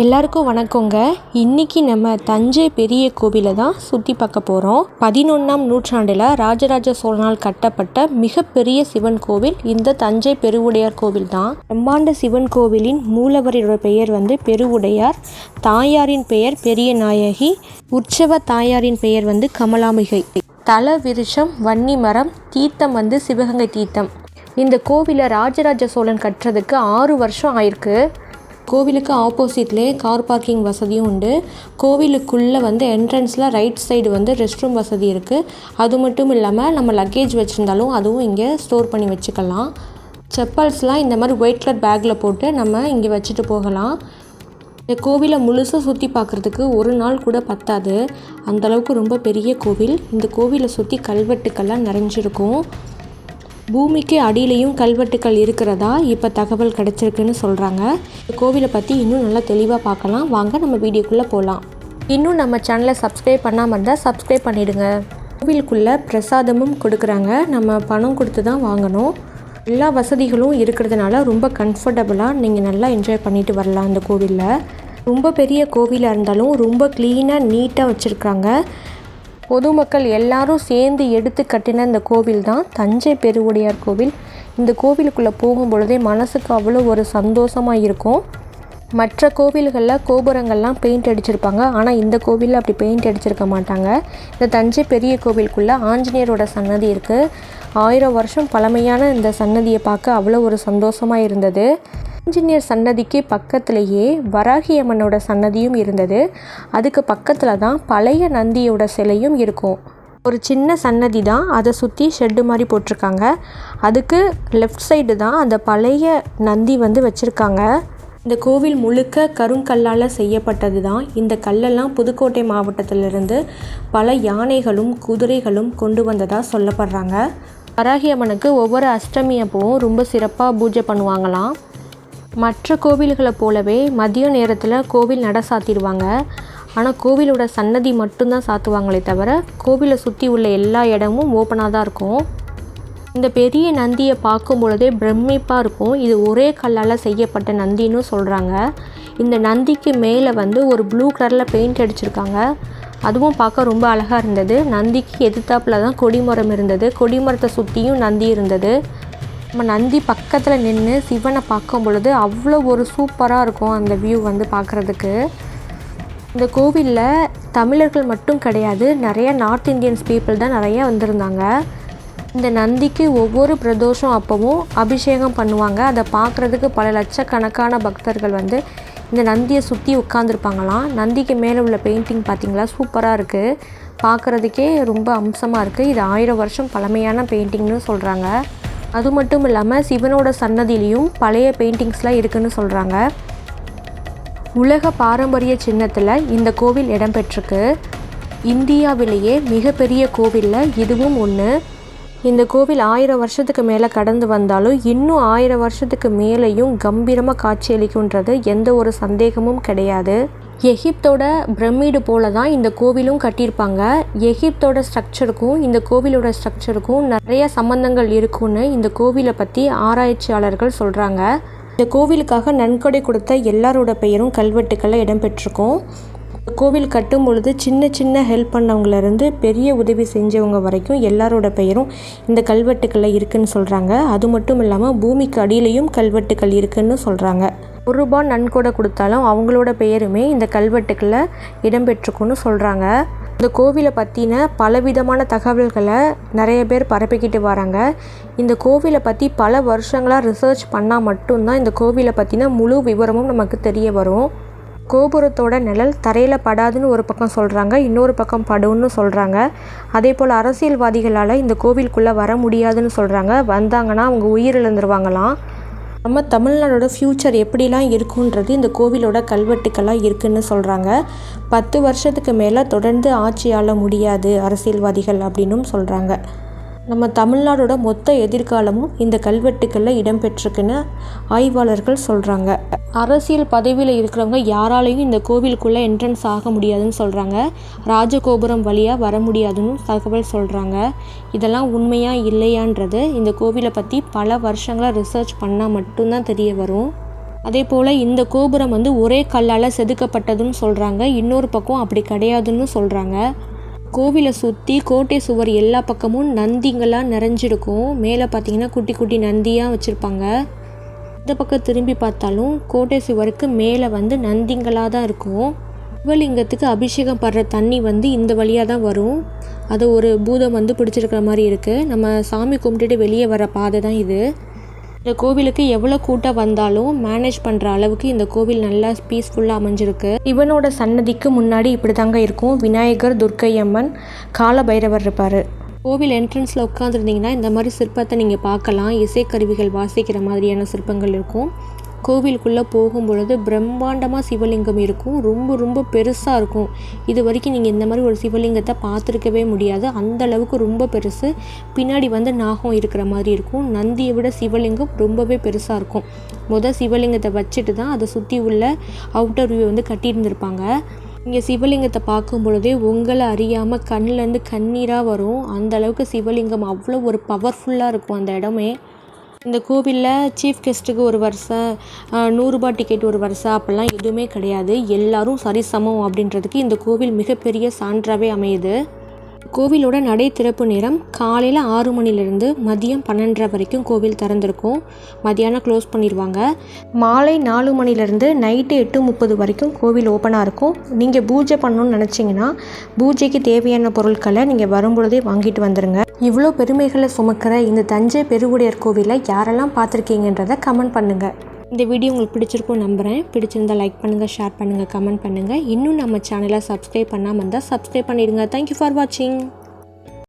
எல்லாருக்கும் வணக்கங்க. இன்னைக்கு நம்ம தஞ்சை பெரிய கோவிலை தான் சுற்றி பார்க்க போகிறோம் பதினொன்றாம் நூற்றாண்டில் ராஜராஜ சோழனால் கட்டப்பட்ட மிகப்பெரிய சிவன் கோவில் இந்த தஞ்சை பெருவுடையார் கோவில் தான். பிரம்மாண்ட சிவன் கோவிலின் மூலவரோட பெயர் வந்து பெருவுடையார். தாயாரின் பெயர் பெரிய நாயகி. உற்சவ தாயாரின் பெயர் வந்து கமலாமிகை. தல விருஷம் வன்னி மரம் தீர்த்தம் வந்து சிவகங்கை தீர்த்தம். இந்த கோவிலை ராஜராஜ சோழன் கட்டுறதுக்கு ஆறு வருஷம் ஆயிருக்கு. கோவிலுக்கு ஆப்போசிட்லேயே கார் பார்க்கிங் வசதியும் உண்டு. கோவிலுக்குள்ளே வந்து என்ட்ரன்ஸில் ரைட் சைடு வந்து ரெஸ்ட் ரூம் வசதி இருக்குது அது மட்டும் இல்லாமல் நம்ம லக்கேஜ் வச்சுருந்தாலும் அதுவும் இங்கே ஸ்டோர் பண்ணி வச்சுக்கலாம். செப்பல்ஸ்லாம் இந்த மாதிரி ஒயிட் கலர் பேக்கில் போட்டு நம்ம இங்கே வச்சுட்டு போகலாம். இந்த கோவிலை முழுசாக சுற்றி பார்க்குறதுக்கு ஒரு நாள் கூட பத்தாது. அந்தளவுக்கு ரொம்ப பெரிய கோவில். இந்த கோவிலை சுற்றி கல்வெட்டுக்கள்லாம் நிறைஞ்சிருக்கும். பூமிக்கு அடியிலையும் கல்வெட்டுக்கள் இருக்கிறதா? இப்போ தகவல் கிடச்சிருக்குன்னு சொல்கிறாங்க கோவிலை பற்றி இன்னும் நல்லா தெளிவாக பார்க்கலாம். வாங்க நம்ம வீடியோக்குள்ளே போகலாம் இன்னும் நம்ம சேனலை சப்ஸ்கிரைப் பண்ணாமல் இருந்தால் சப்ஸ்கிரைப் பண்ணிவிடுங்க கோவிலுக்குள்ளே பிரசாதமும் கொடுக்குறாங்க. நம்ம பணம் கொடுத்து தான் வாங்கணும். எல்லா வசதிகளும் இருக்கிறதுனால ரொம்ப கம்ஃபர்டபுளாக நீங்கள் நல்லா என்ஜாய் பண்ணிட்டு வரலாம் அந்த கோவிலில். ரொம்ப பெரிய கோவிலாக இருந்தாலும் ரொம்ப க்ளீனாக நீட்டாக வச்சுருக்காங்க பொதுமக்கள் எல்லாரும் சேர்ந்து எடுத்து கட்டின இந்த கோவில் தான் தஞ்சை பெருவுடையார் கோவில். இந்த கோவிலுக்குள்ளே போகும்பொழுதே மனசுக்கு அவ்வளோ ஒரு சந்தோஷமாக இருக்கும். மற்ற கோவில்களில் கோபுரங்கள்லாம் பெயிண்ட் அடிச்சிருப்பாங்க. ஆனால் இந்த கோவிலில் அப்படி பெயிண்ட் அடிச்சிருக்க மாட்டாங்க. இந்த தஞ்சை பெரிய கோவிலுக்குள்ளே ஆஞ்சநேயரோட சன்னதி இருக்குது ஆயிரம் வருஷம் பழமையான இந்த சன்னதியை பார்க்க அவ்வளோ ஒரு சந்தோஷமாக இருந்தது. ஆஞ்சநேயர் சன்னதிக்கு பக்கத்துலேயே வராகி அம்மனோட சன்னதியும் இருந்தது. அதுக்கு பக்கத்தில் தான் பழைய நந்தியோட சிலையும் இருக்கும். ஒரு சின்ன சன்னதி தான் அதை சுற்றி ஷெட்டு மாதிரி போட்டிருக்காங்க. அதுக்கு லெஃப்ட் சைடு தான் அந்த பழைய நந்தி வந்து வச்சுருக்காங்க. இந்த கோவில் முழுக்க கருங்கல்லால் செய்யப்பட்டது தான். இந்த கல்லெல்லாம் புதுக்கோட்டை மாவட்டத்திலிருந்து பல யானைகளும் குதிரைகளும் கொண்டு வந்ததாக சொல்லப்படுறாங்க. வராகி அம்மனுக்கு ஒவ்வொரு அஷ்டமி அப்பவும் ரொம்ப சிறப்பாக பூஜை பண்ணுவாங்களாம். மற்ற கோவில்களை போலவே மதிய நேரத்தில் கோவில் நட சாத்திடுவாங்க. ஆனால் கோவிலோட சன்னதி மட்டும்தான் சாத்துவாங்களே தவிர கோவிலை சுற்றி உள்ள எல்லா இடமும் ஓப்பனாக தான் இருக்கும். இந்த பெரிய நந்தியை பார்க்கும் பொழுதே பிரமிப்பாக இருக்கும். இது ஒரே கல்லால் செய்யப்பட்ட நந்தின்னு சொல்கிறாங்க இந்த நந்திக்கு மேலே வந்து ஒரு ப்ளூ கலரில் பெயிண்ட் அடிச்சிருக்காங்க. அதுவும் பார்க்க ரொம்ப அழகாக இருந்தது. நந்திக்கு எதிர்த்தாப்பில் தான் கொடிமரம் இருந்தது. கொடிமரத்தை சுற்றியும் நந்தி இருந்தது. நம்ம நந்தி பக்கத்தில் நின்று சிவனை பார்க்கும் பொழுது அவ்வளோ ஒரு சூப்பராக இருக்கும் அந்த வியூ வந்து பார்க்குறதுக்கு. இந்த கோவிலில் தமிழர்கள் மட்டும் கிடையாது நிறைய நார்த் இந்தியன்ஸ் பீப்புள் தான் நிறைய வந்திருந்தாங்க. இந்த நந்திக்கு ஒவ்வொரு பிரதோஷம் அப்பவும் அபிஷேகம் பண்ணுவாங்க. அதை பார்க்குறதுக்கு பல லட்சக்கணக்கான பக்தர்கள் வந்து இந்த நந்தியை சுற்றி உட்காந்துருப்பாங்களாம் நந்திக்கு மேலே உள்ள பெயிண்டிங் பார்த்திங்களா? சூப்பராக இருக்குது பார்க்குறதுக்கே ரொம்ப அம்சமாக இருக்குது இது ஆயிரம் வருஷம் பழமையான பெயிண்டிங்னு சொல்கிறாங்க அது மட்டும் இல்லாமல் சிவனோட சன்னதியிலையும் பழைய பெயிண்டிங்ஸ்லாம் இருக்குன்னு சொல்கிறாங்க உலக பாரம்பரிய சின்னத்தில் இந்த கோவில் இடம்பெற்றிருக்கு. இந்தியாவிலேயே மிகப்பெரிய கோவிலில் இதுவும் ஒன்று இந்த கோவில் ஆயிரம் வருஷத்துக்கு மேலே கடந்து வந்தாலும் இன்னும் ஆயிரம் வருஷத்துக்கு மேலேயும் கம்பீரமாக காட்சியளிக்குன்றது எந்த ஒரு சந்தேகமும் கிடையாது. எகிப்தோட பிரமிடு போல தான் இந்த கோவிலும் கட்டியிருப்பாங்க. எகிப்தோட ஸ்ட்ரக்சருக்கும் இந்த கோவிலோட ஸ்ட்ரக்சருக்கும் நிறைய சம்பந்தங்கள் இருக்குன்னு இந்த கோவிலை பற்றி ஆராய்ச்சியாளர்கள் சொல்கிறாங்க இந்த கோவிலுக்காக நன்கொடை கொடுத்த எல்லாரோட பெயரும் கல்வெட்டுக்களில் இடம்பெற்றிருக்கும் கோவில் கட்டும் பொழுது சின்ன சின்ன ஹெல்ப் பண்ணவங்கலேருந்து பெரிய உதவி செஞ்சவங்க வரைக்கும் எல்லாரோட பெயரும் இந்த கல்வெட்டுக்களில் இருக்குன்னு சொல்கிறாங்க அது மட்டும் இல்லாமல் பூமிக்கு அடியிலையும் கல்வெட்டுக்கள் இருக்குன்னு சொல்கிறாங்க ஒரு ரூபா நன்கொடை கொடுத்தாலும் அவங்களோட பெயருமே இந்த கல்வெட்டுக்களில் இடம்பெற்றுக்குன்னு சொல்கிறாங்க இந்த கோவிலை பற்றின பலவிதமான தகவல்களை நிறைய பேர் பரப்பிக்கிட்டு வராங்க. இந்த கோவிலை பற்றி பல வருஷங்களாக ரிசர்ச் பண்ணால் மட்டும்தான் இந்த கோவிலை பற்றின முழு விவரமும் நமக்கு தெரிய வரும். கோபுரத்தோட நிழல் தரையில் படாதுன்னு ஒரு பக்கம் சொல்கிறாங்க இன்னொரு பக்கம் படும்னு சொல்கிறாங்க அதே போல் அரசியல்வாதிகளால் இந்த கோவிலுக்குள்ளே வர முடியாதுன்னு சொல்கிறாங்க வந்தாங்கன்னா அவங்க உயிரிழந்துருவாங்களாம். நம்ம தமிழ்நாடோட ஃப்யூச்சர் எப்படிலாம் இருக்குன்றது இந்த கோவிலோட கல்வெட்டுக்கெல்லாம் இருக்குன்னு சொல்கிறாங்க பத்து வருஷத்துக்கு மேலே தொடர்ந்து ஆட்சியாள முடியாது அரசியல்வாதிகள் அப்படின்னும் சொல்கிறாங்க நம்ம தமிழ்நாடோட மொத்த எதிர்காலமும் இந்த கல்வெட்டுக்களில் இடம்பெற்றிருக்குன்னு ஆய்வாளர்கள் சொல்கிறாங்க அரசியல் பதவியில் இருக்கிறவங்க யாராலையும் இந்த கோவிலுக்குள்ளே என்ட்ரன்ஸ் ஆக முடியாதுன்னு சொல்கிறாங்க ராஜகோபுரம் வழியாக வர முடியாதுன்னு தகவல் சொல்கிறாங்க இதெல்லாம் உண்மையாக இல்லையான்றது இந்த கோவிலை பற்றி பல வருஷங்களாக ரிசர்ச் பண்ணால் மட்டும்தான் தெரிய வரும். அதே போல் இந்த கோபுரம் வந்து ஒரே கல்லால் செதுக்கப்பட்டதுன்னு சொல்கிறாங்க இன்னொரு பக்கம் அப்படி கிடையாதுன்னு சொல்கிறாங்க கோவிலை சுற்றி கோட்டை சுவர் எல்லா பக்கமும் நந்திங்களாக நிறைஞ்சிருக்கும். மேலே பார்த்தீங்கன்னா குட்டி குட்டி நந்தியாக வச்சுருப்பாங்க. இந்த பக்கம் திரும்பி பார்த்தாலும் கோட்டை சுவருக்கு மேலே வந்து நந்திங்களாக தான் இருக்கும். சிவலிங்கத்துக்கு அபிஷேகம் படுற தண்ணி வந்து இந்த வழியாக தான் வரும். அது ஒரு பூதம் வந்து பிடிச்சிருக்கிற மாதிரி இருக்குது நம்ம சாமி கும்பிட்டுட்டு வெளியே வர பாதை தான் இது. இந்த கோவிலுக்கு எவ்வளோ கூட்டம் வந்தாலும் மேனேஜ் பண்ணுற அளவுக்கு இந்த கோவில் நல்லா பீஸ்ஃபுல்லாக அமைஞ்சிருக்கு. இவனோட சன்னதிக்கு முன்னாடி இப்படி தாங்க இருக்கும். விநாயகர் துர்க்கை அம்மன் கால பைரவர் இருப்பார். கோவில் என்ட்ரன்ஸில் உட்காந்துருந்தீங்கன்னா இந்த மாதிரி சிற்பத்தை நீங்கள் பார்க்கலாம். இசைக்கருவிகள் வாசிக்கிற மாதிரியான சிற்பங்கள் இருக்கும். கோவிலுக்குள்ளே போகும் பொழுது பிரம்மாண்டமாக சிவலிங்கம் இருக்கும். ரொம்ப ரொம்ப பெருசாக இருக்கும். இது வரைக்கும் நீங்கள் இந்த மாதிரி ஒரு சிவலிங்கத்தை பார்த்துருக்கவே முடியாது. அந்த அளவுக்கு ரொம்ப பெருசு. பின்னாடி வந்து நாகம் இருக்கிற மாதிரி இருக்கும். நந்தியை விட சிவலிங்கம் ரொம்பவே பெருசாக இருக்கும். முதல் சிவலிங்கத்தை வச்சுட்டு தான் அதை சுற்றி உள்ள அவுட்டர் வியூ வந்து கட்டியிருந்திருப்பாங்க. இங்கே சிவலிங்கத்தை பார்க்கும் பொழுதே உங்களை அறியாமல் கண்ணிலேருந்து கண்ணீராக வரும். அந்த அளவுக்கு சிவலிங்கம் அவ்வளோ ஒரு பவர்ஃபுல்லாக இருக்கும் அந்த இடமே. இந்த கோவிலில் சீஃப் கெஸ்ட்டுக்கு ஒரு வருஷம் நூறுரூபா டிக்கெட் ஒரு வருஷம் அப்படிலாம் எதுவுமே கிடையாது. எல்லாரும் சரிசமம் அப்படின்றதுக்கு இந்த கோவில் மிகப்பெரிய சான்றாகவே அமையுது. கோவிலோட நடை திறப்பு நேரம் காலையில் ஆறு மணிலேருந்து மதியம் பன்னெண்டரை வரைக்கும் கோவில் திறந்திருக்கும். மதியானம் க்ளோஸ் பண்ணிடுவாங்க. மாலை நாலு மணிலேருந்து நைட்டு எட்டு முப்பது வரைக்கும் கோவில் ஓப்பனாக இருக்கும். நீங்கள் பூஜை பண்ணணும்னு நினச்சிங்கன்னா பூஜைக்கு தேவையான பொருட்களை நீங்கள் வரும்பொழுதே வாங்கிட்டு வந்துடுங்க இவ்வளோ பெருமைகளை சுமக்கிற இந்த தஞ்சை பெருவுடையார் கோவிலை யாரெல்லாம் பார்த்துருக்கீங்கன்றதை கமெண்ட் பண்ணுங்கள் இந்த வீடியோ உங்களுக்கு பிடிச்சிருக்கும் நம்புகிறேன் பிடிச்சிருந்தா லைக் பண்ணுங்கள் ஷேர் பண்ணுங்கள் கமெண்ட் பண்ணுங்கள் இன்னும் நம்ம சேனலை சப்ஸ்கிரைப் பண்ணாமல் இருந்தால் சப்ஸ்கிரைப் பண்ணிடுங்க. தேங்க்யூ ஃபார் வாட்சிங்